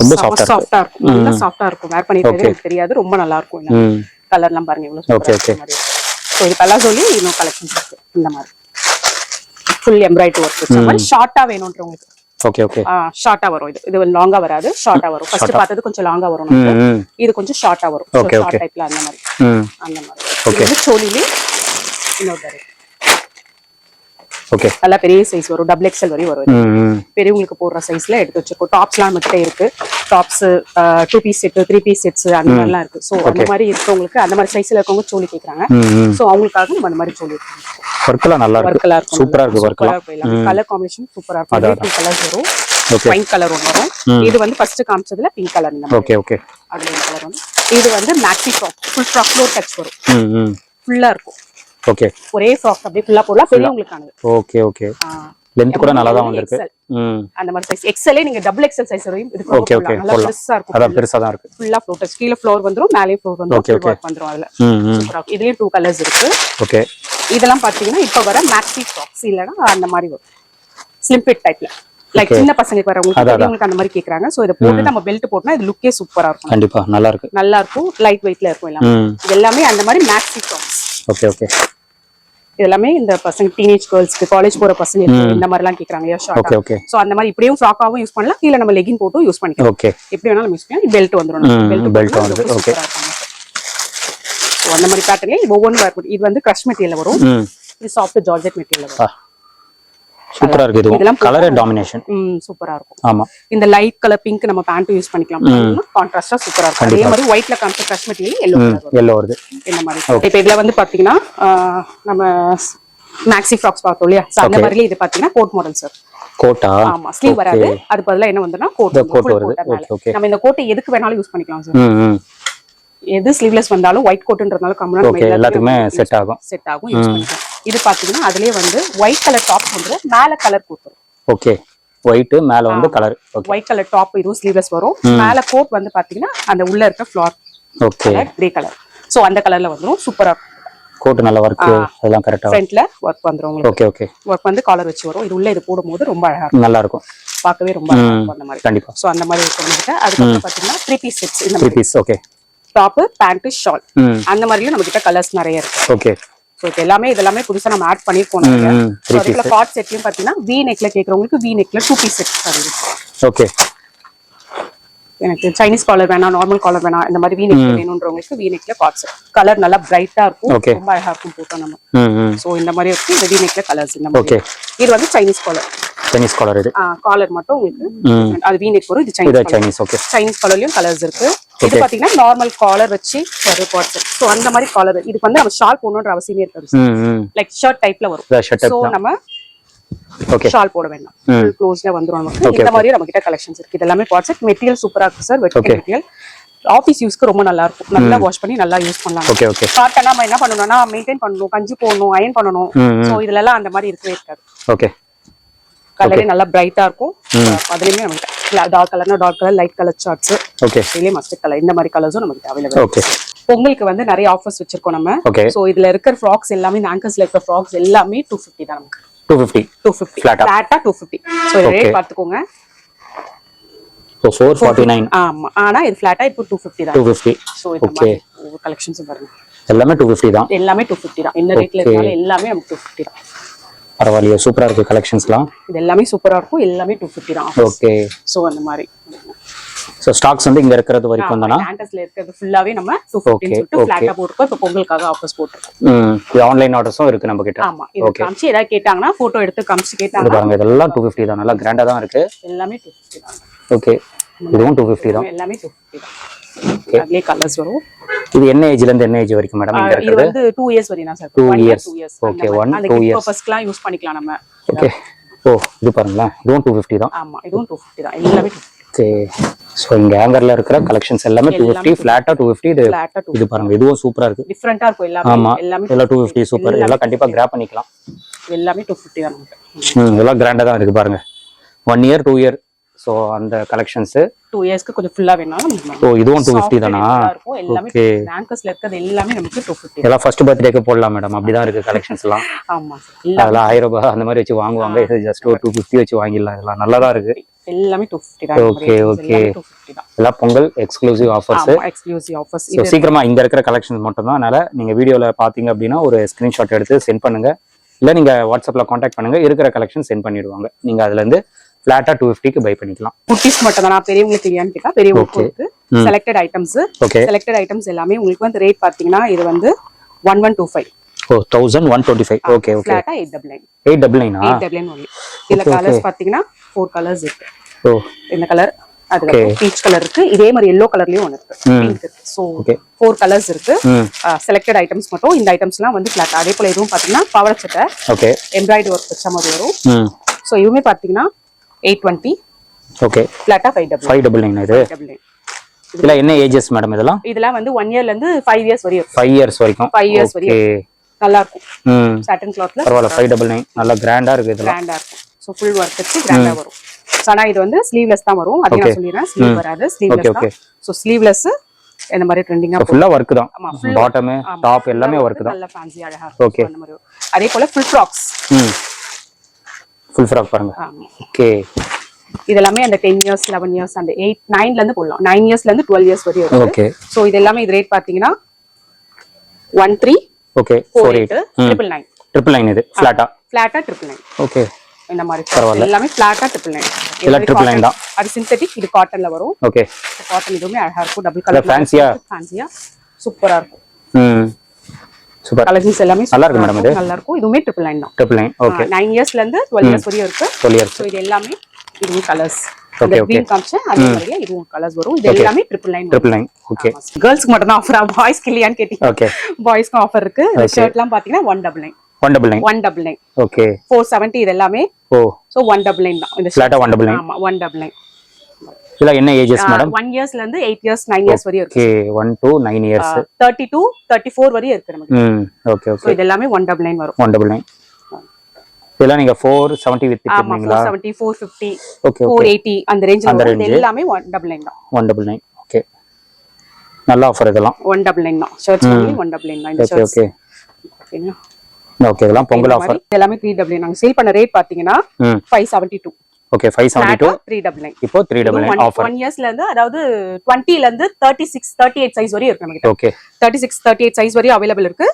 ரொம்ப சாஃப்டா இருக்கு சாஃப்டா இருக்கும். நல்லா சாஃப்டா இருக்கும். வேர் பண்ணிட்டு. எனக்கு தெரியாது. ரொம்ப நல்லா இருக்கும் கலர்லாம் பாருங்க இவ்வளவு இருக்க மாதிரி. ஸோ இது பலாசோலி இன்னும் கலெக்ஷன்ஸ் இருக்கு. இந்த மாதிரி. ஃபுல் எம்ப்ராய்டரி ஒர்க் வச்ச மாதிரி. ஷார்ட்டா வேணும்ன்றவங்களுக்கு ஓகே ஓகே ஷார்ட்டா வரும் இது. இது லாங்கா வராது. ஷார்ட்டா வரும். ஃபர்ஸ்ட் பார்த்தது கொஞ்சம் லாங்கா வரும் இது கொஞ்சம் ஷார்ட்டா வரும். ஷார்ட். டைப்ல அந்த மாதிரி. அந்த மாதிரி. இது வந்து சோலிலே இன்னொரு. ஓகே நல்லா பெரிய சைஸ் வரும். டபுள் எக்ஸ்எல் வரையும் வரும். பெரியவங்களுக்கு போடுற சைஸ்ல எடுத்து வச்சிருக்கோம். டாப்ஸ்லாம் நம்மகிட்ட இருக்கு. Tops two piece set three piece sets அந்த மாதிரிலாம் இருக்கு. ஸோ அந்த மாதிரி இருக்கவங்களுக்கு அந்த மாதிரி சைஸ்ல இருக்கவங்க ம் ம். ஸோ அவங்களுக்காக நம்ம அந்த மாதிரி சோலி ஒர்க்கெல்லாம் நல்லா இருக்கு. சூப்பரா இருக்கு ஒர்க்கெல்லாம் கலர் காம்பினேஷன் சூப்பரா இருக்கும். டூ கலர்ஸ் வரும். ஒயிட் கலர் ஒன்று வரும். இது வந்து ஃபர்ஸ்ட் காமிச்சதுல பிங்க் கலர் ஓகே ஓகே இந்த கலர் வந்து இது வந்து maxi frock full frock floor touch வரும். ஃபுல்லா இருக்கும். ஓகே ஒரே ஃப்ராக் அப்படியே ஃபுல்லா போடலாம். பெரியவங்களுக்கானது ஓகே ஓகே லென்த் கூட நல்லா தான் வந்திருக்கு. அந்த மாதிரி சைஸ் எக்ஸ்எல்லே நீங்க டபுள் எக்ஸ்எல் சைஸ் வரையும் இது ஓகே ஓகே நல்லா பெருசா இருக்கும். அதான் பெருசா தான் இருக்கு ஃபுல்லா ஃப்ளோட்டர்ஸ் கீழே ஃப்ளோர் வந்துரும் மேலே ஃப்ளோர் வந்துரும். Okay. work வந்துரும் அதுல. சூப்பரா இதுலயும் டூ கலர்ஸ் இருக்கு. ஓகே இதெல்லாம் பாத்தீங்கன்னா இப்ப வர மேக்ஸி ஃப்ராக்ஸ் இல்லனா அந்த மாதிரி வரும். ஸ்லிம் ஃபிட் டைப்ல லைக் சின்ன பசங்களுக்கு வரவங்களுக்கு பெரியவங்களுக்கு அந்த மாதிரி கேக்குறாங்க. சோ இதை போட்டு நம்ம பெல்ட் போட்டோம்னா இது லுக்கே சூப்பரா இருக்கும். கண்டிப்பா. நல்லா இருக்கு. நல்லா இருக்கும். லைட் வெயிட்ல இருக்கும் எல்லாமே. எல்லாமே அந்த மாதிரி மேக்ஸி ஃப்ராக்ஸ் ஓகே ஓகே எல்லாமே இந்த பசங்க டீனேஜ் கேர்ள்ஸ்க்கு காலேஜ் போற பசங்க இந்த மாதிரி எல்லாம் கேக்குறாங்க ஓகே ஓகே சோ அந்த மாதிரி இப்படியும் ஃப்ராக்காவும் யூஸ் பண்ணலாம். கீழ நம்ம லெகின் போட்டும் யூஸ் பண்ணிக்கலாம். ஓகே எப்படி வேணாலும் யூஸ் பண்ணலாம். பெல்ட் வந்துரும் பெல்ட் okay. ஸோ அந்த மாதிரி பேட்டர்ன்ல ஒவ்வொன்றும் இது வந்து க்ரஷ் மெட்டீரியல் வரும். இது சாஃப்ட் ஜார்ஜெட் மெட்டீரியல் வரும். சூப்பரா இருக்கு. இதெல்லாம் கலர் டாமினேஷன் சூப்பரா இருக்கும். ஆமா. இந்த லைட் கலர் பிங்க் நம்ம பேண்ட் யூஸ் பண்ணிக்கலாம். கான்ட்ராஸ்டா சூப்பரா இருக்கும். அதே மாதிரி ஒயிட்ல காமிச்ச க்ரஷ் மெட்டீரியல் எல்லோ எல்லோ வருது. இந்த மாதிரி. இப்போ இதுல வந்து பாத்தீங்கன்னா நம்ம மேக்ஸி ஃப்ராக்ஸ் பார்த்தோம் இல்லையா? அந்த மாதிரி இது பாத்தீங்கன்னா கோட் மாடல் சார் கோட்டா ஆமா ஸ்லீவ் வராது அது பதிலா என்ன வந்துன்னா கோட் coat வருது. நம்ம இந்த கோட்டை எதுக்கு வேணாலும் யூஸ் பண்ணிக்கலாம் சார் எது ஸ்லீவ்லெஸ் வந்தாலும் ஒயிட் கோட்ன்றதுனால கம்மனா ஓகே எல்லாத்துக்குமே செட் ஆகும். செட் ஆகும் யூஸ் பண்ணிக்கலாம். இது பாத்தீங்கன்னா அதுலயே வந்து ஒயிட் கலர் டாப் வந்துரும் மேல கலர் கொடுத்துரும். ஓகே ஒயிட் மேல வந்து கலர் ஒயிட் கலர் டாப் இதுவும் ஸ்லீவ்லெஸ் வரும். மேல கோட் வந்து பாத்தீங்கன்னா அந்த உள்ள இருக்க flare okay grey colour so அந்த கலர்ல வந்துரும். சூப்பரா கோட் நல்ல ஒர்க் அதெல்லாம் கரெக்டா ஃப்ரண்ட்ல ஒர்க் வந்துரும் உங்களுக்கு. ஓகே ஓகே ஒர்க் வந்து காலர் வச்சு வரும். இது உள்ள இது போடும்போது ரொம்ப அழகா இருக்கும். நல்லா இருக்கும். பார்க்கவே ரொம்ப அழகா இருக்கும் அந்த மாதிரி. கண்டிப்பா. சோ அந்த மாதிரி இருக்கிறவங்க அதுக்கப்புறம் பாத்தீங்கன்னா த்ரீ பீஸ் செட்ஸ் இந்த three piece okay top pant shawl அந்த மாதிரியும் நம்ம கிட்ட கலர்ஸ் நிறைய இருக்கு. ஓகே ஸோ இது எல்லாமே இது எல்லாமே புதுசா நம்ம ஆட் பண்ணிருக்கோம் நிறைய ம் ஸோ அதுக்குள்ள காட் செட்லயும் பாத்தீங்கன்னா வி நெக்ல கேக்குறவங்களுக்கு வி நெக்ல டூ பீஸ் செட் ஓகே எனக்கு சைனீஸ் காலர் வேணாம் நார்மல் காலர் வேணாம் இந்த மாதிரி வி நெக் வேணும்ன்றவங்களுக்கு வி நெக்ல காட் செட் கலர் நல்லா பிரைட்டா இருக்கும். ரொம்ப அழகா இருக்கும் போட்டோம் நம்ம. ஸோ இந்த மாதிரி இருக்கு. இந்த வி நெக்ல கலர்ஸ் இந்த மாதிரி. இது வந்து சைனீஸ் காலர் சைனீஸ் காலர் இது. காலர் மட்டும் உங்களுக்கு அது வி நெக் வரும் இது சைனீஸ் சைனீஸ் ஓகே சைனீஸ் காலர்லயும் கலர்ஸ் இருக்கு. இது. பாத்தீங்கன்னா நார்மல் காலர் வச்சு ஒரு காட் செட் ஸோ அந்த மாதிரி காலர் இதுக்கு வந்து நம்ம ஷால் போடணுன்ற அவசியமே இருக்காது லைக் ஷர்ட் டைப்ல வரும். ஸோ நம்ம ஷால் போட வேண்டாம். க்ளோஸ்ல வந்துரும் நமக்கு இந்த மாதிரி நம்ம கிட்ட கலெக்ஷன்ஸ் இருக்கு. இது எல்லாமே வாட்ஸ்அப் மெட்டீரியல் சூப்பரா இருக்கு சார் வெட் Okay. மெட்டீரியல் ஆஃபீஸ் யூஸ்க்கு ரொம்ப நல்லா இருக்கும். நல்லா வாஷ் பண்ணி நல்லா யூஸ் பண்ணலாம். ஓகே ஓகே காட்டனா நம்ம என்ன பண்ணணும்னா மெயின்டைன் பண்ணணும். கஞ்சி போடணும் அயன் பண்ணணும். ம் ம். சோ இதுல எல்லாம் அந்த மாதிரி இருக்கவே இருக்காது. ஓகே கலரே நல்லா பிரைட்டா இருக்கும். அதுலயுமே நம்ம dark கலர்னா dark colour light colour charts okay இதுலயே மஸ்டர்ட் கலர் இந்த மாதிரி கலர்ஸும் நமக்கு அவைலபிள் ஓகே பொங்கலுக்கு வந்து நிறைய ஆஃபர்ஸ் வச்சிருக்கோம் நம்ம. சோ இதுல இருக்கிற ஃப்ராக்ஸ் எல்லாமே இந்த ஆங்கர்ஸ்ல இருக்கிற ஃப்ராக்ஸ் எல்லாமே டூ ஃபிஃப்டி தான் நமக்கு. Two fifty two fifty? ஃபிளாட்டா two fifty so. Rate பார்த்துக்கோங்க. ஸோ ஃபோர் ஃபார்ட்டி நைன் ஆமா. ஆனா இது ஃபிளாட்டா இப்போ டூ ஃபிஃப்டி தான். டூ ஃபிஃப்டி ஸோ ஒவ்வொரு கலெக்ஷன்ஸும் பாருங்க. எல்லாமே டூ ஃபிஃப்டி தான். எல்லாமே டூ ஃபிஃப்டி தான். என்ன ரேட்ல. இருந்தாலும் எல்லாமே நமக்கு டூ ஃபிஃப்டி தான். பரவாயில்லையே சூப்பரா இருக்கு கலெக்ஷன்ஸ்லாம் இது எல்லாமே சூப்பரா இருக்கும். எல்லாமே டூ ஃபிஃப்டி தான். ஓகே ஸோ அந்த மாதிரி. ஸோ ஸ்டாக்ஸ் வந்து இங்க இருக்கிறது வரைக்கும் தானா? கேண்டஸ்ல இருக்கிறது ஃபுல்லாவே நம்ம டூ ஃபிஃப்டின்னு ஃபிளாட்டா போட்டுருக்கோம். இப்போ பொங்கலுக்காக ஆஃபர்ஸ் போட்டுருக்கோம். இது ஆன்லைன் ஆர்டர்ஸும் இருக்கு நம்ம கிட்ட ஆமா இது காமிச்சு ஏதாவது கேட்டாங்கன்னா போட்டோ எடுத்து காமிச்சு கேட்டாங்க பாருங்க இதெல்லாம் டூ ஃபிஃப்டி தான். நல்லா கிராண்டா தான் இருக்கு. எல்லாமே டூ ஃபிஃப்டி தான். ஓகே இதுவும் டூ ஃபிஃப்டி தான். எல்லாமே டூ ஃபிஃப்டி தான். அதுலயே கலர்ஸ் வரும். இது என்ன ஏஜ்ல இருந்து என்ன ஏஜ் வரைக்கும் மேடம் இங்க இருக்குது இது வந்து 2 இயர்ஸ் வரைக்கும் சார் 2 இயர்ஸ் ஓகே 1 2 இயர்ஸ் பர்பஸ்க்குலாம் யூஸ் பண்ணிக்கலாம் நம்ம. ஓகே ஓ oh, இது பாருங்களா இதுவும் 250 தான். ஆமா இதுவும் 250 தான். எல்லாமே 250 ஓகே ஸோ இங்க ஹேங்கர்ல இருக்கிற கலெக்ஷன்ஸ் எல்லாமே டூ ஃபிஃப்டி ஃபிளாட்டா டூ ஃபிஃப்டி இது இது பாருங்க இதுவும் சூப்பரா இருக்கு. டிஃப்ரெண்டா இருக்கும் எல்லாமே. ஆமா எல்லாமே எல்லாம் டூ ஃபிஃப்டி சூப்பர் எல்லாம் கண்டிப்பா கிராப் பண்ணிக்கலாம். எல்லாமே டூ ஃபிஃப்டி தான் இதெல்லாம் கிராண்டா தான் இருக்கு பாருங்க. One year two year so அந்த கலெக்ஷன்ஸ் டூ இயர்ஸ்க்கு கொஞ்சம் ஃபுல்லா வேணாலும் ஓ இதுவும் டூ ஃபிஃப்டி தானா? ஓகே பேங்கர்ஸ்ல இருக்கிறது எல்லாமே நமக்கு டூ ஃபிஃப்டி எல்லாம் ஃபர்ஸ்ட் பர்த்டேக்கு போடலாம் மேடம் அப்படி தான் இருக்கு கலெக்ஷன்ஸ் எல்லாம். ஆமா அதெல்லாம் ஆயிரம் ரூபாய் அந்த மாதிரி வச்சு வாங்குவாங்க. இது ஜஸ்ட் ஒரு டூ ஃபிஃப்டி வச்சு வாங்கிடலாம். இதெல்லாம் நல்லா தான் இருக்கு எல்லாமே டூ ஃபிஃப்டி தான். ஃபிஃப்டி தான். எல்லாம் Pongal exclusive offers exclusive offers சீக்கிரமா இங்க இருக்கிற கலெக்ஷன்ஸ் மட்டும் தான் அதனால நீங்க வீடியோல பாத்தீங்க அப்படின்னா ஒரு ஸ்கிரீன்ஷாட் எடுத்து சென்ட் பண்ணுங்க. இல்ல நீங்க வாட்ஸ்அப்ல காண்டாக்ட் பண்ணுங்க. இருக்கிற கலெக்ஷன் சென்ட் பண்ணிடுவாங்க. நீங்க அதுல இருந்து பிளாட்டா டூ ஃபிஃப்டிக்கு பை பண்ணிக்கலாம். குட்டீஸ் மட்டும் தான் பெரியவங்களுக்கு தெரியான்னு கேட்டா பெரியவங்களுக்கு selected items okay selected items எல்லாமே உங்களுக்கு வந்து ரேட் பாத்தீங்கன்னா இது வந்து one one two five oh thousand one twenty five okay okay eight double nine eight double நைனா எயிட் டபுள் நைன் ஒன்லி இதுல கலர்ஸ் பாத்தீங்கன்னா ஃபோர் கலர்ஸ் இருக்கு. ஓ இந்த கலர் அதுக்கப்புறம் பீச் கலர் இருக்கு. இதே மாதிரி எல்லோ கலர்லயும் ஒன்று இருக்கு. Okay. ஃபோர் கலர்ஸ் இருக்கு. செலக்டட் ஐட்டம்ஸ் மட்டும் இந்த ஐட்டம்ஸ்லாம் வந்து ஃபிளாட் அதே போல இதுவும் பாத்தீங்கன்னா பவர் சட்டை ஓகே எம்ப்ராய்டரி ஒர்க் வச்ச மாதிரி வரும். ஸோ இதுவுமே பாத்தீங்கன்னா eight twenty okay ஃபிளாட்டா five double five double nine இது? டபுள் நைன் இதெல்லாம் என்ன ஏஜஸ் மேடம் இதெல்லாம்? இதெல்லாம் வந்து ஒன் இயர்ல இருந்து ஃபைவ் இயர்ஸ் வரையும் ஃபைவ் இயர்ஸ் வரைக்கும். Five years ஓகே நல்லா இருக்கும் சாட்டன் கிளாத்ல பரவாயில்ல ஃபைவ் டபுள் நைன் நல்லா கிராண்டா இருக்கு இதெல்லாம். கிராண்டா இருக்கும். ஸோ ஃபுல் ஒர்க் வச்சு கிராண்டா வரும். ஆனா இது வந்து ஸ்லீவ்லெஸ் தான் வரும். அதையும் நான் சொல்லிடுறேன். ஸ்லீவ் வராது. ஸ்லீவ்லெஸ். தான். ஸோ ஸ்லீவ்லெஸ் இந்த மாதிரி ட்ரெண்டிங்கா ஃபுல்லா ஒர்க் தான். ஆமா, பாட்டமு டாப் எல்லாமே ஒர்க் தான். நல்ல ஃபேன்சி அழகா வரும். அதே போல ஃபுல் ஃப்ராக்ஸ் ம். ஃபுல் ஃப்ராக் பாருங்க. ஓகே இதெல்லாமே அந்த டென் இயர்ஸ் லெவன் இயர்ஸ் அந்த எயிட் நைன்ல இருந்து போடலாம். நைன் இயர்ஸ்ல இருந்து டுவெல் இயர்ஸ் வரையும் ஓகே ஸோ இது எல்லாமே இது ரேட் பாத்தீங்கன்னா one three okay four eight triple nine triple nine இது. ஃபிளாட்டா ஃபிளாட்டா ட்ரிபிள் நைன் ஓகே இந்த மாதிரி frock. எல்லாமே ஃபிளாட்டா ட்ரிபிள் நைன் எல்லாம் triple nine தான். அது சிந்தட்டிக் இது காட்டன்ல வரும். ஓகே காட்டன் இதுவுமே அழகா இருக்கும். டபுள் கலர் fancy-ஆ? ஃபேன்சியா சூப்பரா இருக்கும். ம். சூப்பர் கலெக்ஷன்ஸ் எல்லாமே நல்லா இருக்கு madam இருக்கும். நல்லா இருக்கும். இதுவுமே ட்ரிபிள் நைன் தான். ட்ரிபிள் நைன் ஓகே நைன் இயர்ஸ்ல இருந்து டுவெல் இயர்ஸ் வரையும் இருக்கு. டுவெல் இயர்ஸ் ஸோ இது எல்லாமே இதுவும் கலர்ஸ் காமிச்சேன். அதே மாதிரியே இதுவும் கலர்ஸ் வரும். இது எல்லாமே triple nine triple nine okay கேர்ள்ஸ்க்கு மட்டும் தான் ஆஃபரா பாய்ஸ்க்கு இல்லையான்னு கேட்டீங்க. ஓகே பாய்ஸ்க்கும் ஆஃபர் இருக்கு. ஷர்ட்லாம் பாத்தீங்கன்னா one double nine one double nine one double nine okay four seventy இது எல்லாமே. ஓ. ஸோ ஒன் டபுள் நைன் தான். இந்த ஃபிளாட்டா ஒன் டபுள் நைன் ஆமா ஒன் டபுள் நைன் இதெல்லாம் என்ன ஏஜஸ் மேடம் ஒன் இயர்ஸ்ல இருந்து எயிட் இயர்ஸ் நைன் இயர்ஸ் வரையும் இருக்கு. Okay one two nine years thirty two thirty four வரையும் இருக்கு நமக்கு. ம் ஓகே ஓகே இது எல்லாமே ஒன் டபுள் நைன் வரும். ஒன் டபுள் நைன் இதெல்லாம் நீங்க four seventy with seventy four fifty okay four eighty அந்த ரேஞ்சில் வரும். எல்லாமே ஒன் டபுள் நைன் தான். ஒன் டபுள் நைன் ஓகே நல்ல ஆஃபர் இதெல்லாம். ஒன் டபுள் நைன் தான். ஷர்ட்ஸ் பண்ணி ஒன் டபுள் நைன் தான். இந்த ஓகே ஷர்ட்ஸ் ஓகே ஓகே இதெல்லாம் பொங்கல் ஆஃபர் எல்லாமே த்ரீ டபுள் நாங்க சேல் பண்ண ரேட் பாத்தீங்கன்னா ம் five seventy two okay five seventy two three double nine இப்போ three double nine offer one இயர்ஸ்ல இருந்து அதாவது டுவெண்ட்டில இருந்து thirty six thirty eight size வரையும் இருக்கு நம்ம okay thirty six thirty eight size வரையும் அவைலபிள் இருக்கு.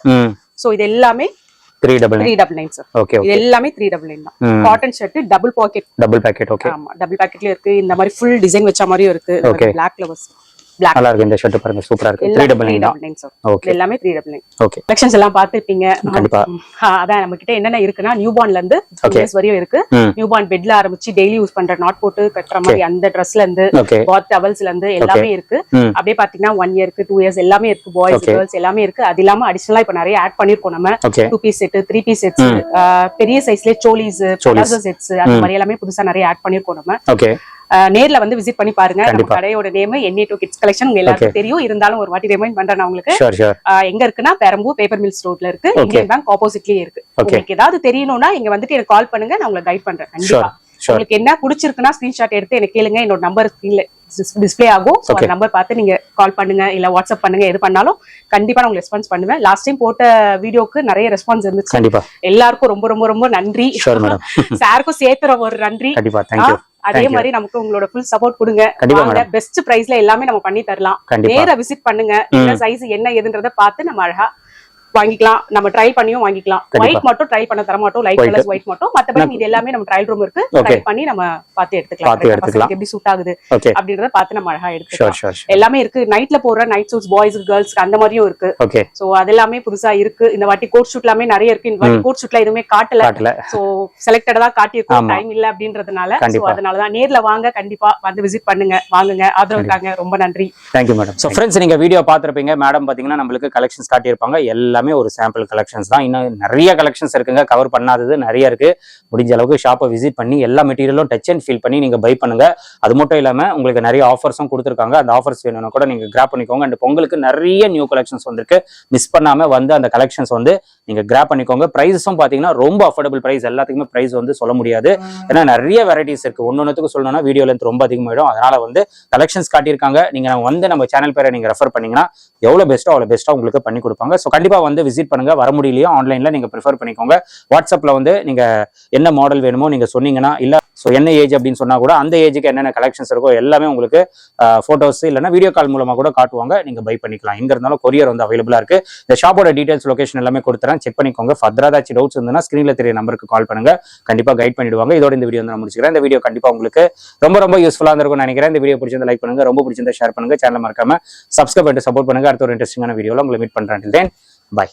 சோ இது எல்லாமே three double three double nine sir okay இது எல்லாமே த்ரீ டபுள் நைன் தான். Cotton shirt double pocket double pocket okay ஆமா டபுள் பாக்கெட்லயும் இருக்கு. இந்த மாதிரி ஃபுல் டிசைன் வச்ச மாதிரியும் இருக்கு. பிளாக் லவர்ஸ் நல்லா இருக்கு இந்த ஷர்ட் பாருங்க சூப்பரா இருக்கு. த்ரீ டபுள் நைன் தான் நைன் சார் ஓகே இது எல்லாமே three double nine okay collections எல்லாம் பார்த்திருப்பீங்க. கண்டிப்பா. ஆ, அதான் நம்ம கிட்ட என்னென்ன இருக்குன்னா நியூ பார்ன்ல இருந்து. இயர்ஸ் வரையும் இருக்கு. நியூ பார்ன் பெட்ல ஆரம்பிச்சு டெய்லி யூஸ் பண்ற நாட் போட்டு கட்டுற மாதிரி அந்த ட்ரெஸ்ல இருந்து பாத் டவல்ஸ்ல இருந்து எல்லாமே இருக்கு. அப்படியே பாத்தீங்கன்னா ஒன் இயருக்கு டூ இயர்ஸ் எல்லாமே இருக்கு. பாய்ஸ். கேர்ள்ஸ் எல்லாமே இருக்கு. அது இல்லாம அடிஷனலா இப்ப நிறைய ஆட் பண்ணிருக்கோம் நம்ம. Two piece set three piece sets பெரிய சைஸ்ல சோலிஸ் செட்ஸ் அந்த மாதிரி எல்லாமே புதுசா நிறைய ஆட் பண்ணிருக்கோம் நம்ம. நேர்ல வந்து விசிட் பண்ணி பாருங்க. கடையோட name NA two kids collection உங்க எல்லாருக்கும் தெரியும். இருந்தாலும் ஒரு வாட்டி ரிமைண்ட் பண்றேன் நான் உங்களுக்கு. எங்க இருக்குன்னா பெரம்பூர் பேப்பர் மில்ஸ் ரோட்ல இருக்கு. இந்தியன் பேங்க் ஆப்போசிட்லயே இருக்கு. உங்களுக்கு ஏதாவது தெரியணும்னா இங்க வந்துட்டு எனக்கு கால் பண்ணுங்க. நான் உங்களை கைட் பண்றேன். கண்டிப்பா. உங்களுக்கு என்ன பிடிச்சிருக்குன்னா ஸ்கிரீன்ஷாட் எடுத்து எனக்கு கேளுங்க. என்னோட நம்பர் ஸ்கிரீன்ல டிஸ்ப்ளே ஆகும். Okay. அந்த நம்பர் பார்த்து நீங்க கால் பண்ணுங்க இல்ல வாட்ஸ்அப் பண்ணுங்க எது பண்ணாலும் கண்டிப்பா நான் உங்களுக்கு ரெஸ்பான்ஸ் பண்ணுவேன். லாஸ்ட் டைம் போட்ட வீடியோக்கு நிறைய ரெஸ்பான்ஸ் இருந்துச்சு. கண்டிப்பா. எல்லாருக்கும் ரொம்ப ரொம்ப ரொம்ப நன்றி. [LAUGHS] சாருக்கும் சேர்த்துற ஒரு நன்றி. அதே. மாதிரி நமக்கு உங்களோட ஃபுல் சப்போர்ட் கொடுங்க. பெஸ்ட் பிரைஸ்ல எல்லாமே நம்ம பண்ணி தரலாம். நேரா விசிட் பண்ணுங்க. என்ன சைஸ் என்ன ஏதுன்றத பார்த்து நம்ம அழகா வாங்கிக்கலாம். நம்ம ட்ரை பண்ணியும் வாங்கிக்கலாம். ஒயிட் மட்டும் ட்ரை பண்ண தர மாட்டோம். லைட். கலர்ஸ் ஒயிட் மட்டும். மத்தபடி இது எல்லாமே நம்ம ட்ரையல் ரூம் இருக்கு. ட்ரை. பண்ணி நம்ம பார்த்து எடுத்துக்கலாம். எடுத்துக்கலாம். எப்படி சூட் ஆகுது அப்படின்றத பார்த்து நம்ம அழகா எடுத்துக்கலாம். எல்லாமே இருக்கு. நைட்ல போடுற நைட் சூட்ஸ் பாய்ஸ் கேர்ள்ஸ் அந்த மாதிரியும் இருக்கு. சோ அது எல்லாமே புதுசா இருக்கு. இந்த வாட்டி கோட் ஷூட் எல்லாமே நிறைய இருக்கு. இந்த வாட்டி கோட் ஷூட்ல எதுவுமே காட்டல. சோ செலக்டடா காட்டியிருக்கோம். டைம் இல்ல அப்படின்றதுனால. சோ. அதனாலதான் நேர்ல வாங்க. கண்டிப்பா வந்து விசிட் பண்ணுங்க. வாங்குங்க. ஆதரவுக்காங்க ரொம்ப நன்றி. Thank you madam so friends நீங்க வீடியோ பார்த்துருப்பீங்க. மேடம் பாத்தீங்கன்னா நம்மளுக்கு கலெக்ஷன்ஸ் காட்டியிருப்பாங்க. எல்லாமே ஒரு சாம்பிள் கலெக்ஷன்ஸ் தான். இன்னும் நிறைய கலெக்ஷன்ஸ் இருக்குங்க. கவர் பண்ணாதது நிறைய இருக்கு. முடிஞ்ச அளவுக்கு ஷாப்பை விசிட் பண்ணி எல்லா மெட்டீரியலும் டச் அண்ட் ஃபீல் பண்ணி நீங்க பை பண்ணுங்க. அது மட்டும் இல்லாம உங்களுக்கு நிறைய ஆஃபர்ஸும் கொடுத்துருக்காங்க. அந்த ஆஃபர்ஸ் வேணும்னா கூட நீங்க கிராப் பண்ணிக்கோங்க. அண்ட் பொங்கலுக்கு நிறைய நியூ கலெக்ஷன்ஸ் வந்திருக்கு. மிஸ் பண்ணாம வந்து அந்த கலெக்ஷன்ஸ் வந்து நீங்க கிராப் பண்ணிக்கோங்க. ப்ரைஸஸும் பாத்தீங்கன்னா ரொம்ப அஃபோர்டபுள் ப்ரைஸ் எல்லாத்துக்குமே ப்ரைஸ் வந்து சொல்ல முடியாது. ஏன்னா நிறைய வெரைட்டிஸ் இருக்கு. ஒன்னொன்னுக்கு சொல்லணும்னா வீடியோ லென்த் ரொம்ப அதிகமாயிடும். அதனால வந்து கலெக்ஷன்ஸ் காட்டியிருக்காங்க. நீங்க வந்து நம்ம சேனல் பேரை நீங்க ரெஃபர் பண்ணீங்கன்னா எவ்வளவு பெஸ்ட்டோ அவ்வளவு பெஸ்ட்டா உங்களுக்கு பண்ணி கொடுப்பாங்க. ஸோ கண்டிப்பா வந்து விசிட் பண்ணுங்க. வர முடியலையோ ஆன்லைன்ல நீங்க ப்ரிஃபர் பண்ணிக்கோங்க. வாட்ஸ்அப்ல வந்து நீங்க என்ன மாடல் வேணுமோ நீங்க சொன்னீங்கன்னா இல்ல ஸோ என்ன ஏஜ் அப்படின்னு சொன்னா கூட அந்த ஏஜுக்கு என்னென்ன கலெக்ஷன்ஸ் இருக்கோ எல்லாமே உங்களுக்கு போட்டோஸ் இல்லைன்னா வீடியோ கால் மூலமா கூட காட்டுவாங்க. நீங்க பை பண்ணிக்கலாம். எங்க இருந்தாலும் கொரியர் வந்து அவைலபிளா இருக்கு. இந்த ஷாப்போட டீடைல்ஸ் லொகேஷன் எல்லாமே கொடுத்துறேன். செக் பண்ணிக்கோங்க. ஃபர்தரா ஏதாச்சும் டவுட்ஸ் இருந்ததுன்னா ஸ்க்ரீனில் தெரிய நம்பருக்கு கால் பண்ணுங்க. கண்டிப்பா கைட் பண்ணிடுவாங்க. இதோட இந்த வீடியோ வந்து நான் முடிச்சுக்கிறேன். இந்த வீடியோ கண்டிப்பா உங்களுக்கு ரொம்ப ரொம்ப யூஸ்ஃபுல்லா இருந்திருக்கும்னு நினைக்கிறேன். இந்த வீடியோ பிடிச்சிருந்தா லைக் பண்ணுங்க. ரொம்ப பிடிச்சிருந்தா ஷேர் பண்ணுங்க. சேனல் மறக்காம சப்ஸ்கிரைப் பண்ணிட்டு சப்போர்ட் பண்ணுங்க. அடுத்த ஒரு இன்ட்ரெஸ்டிங்கான வீடியோவில் உங்களை மீட் பண்றேன். தென் বাই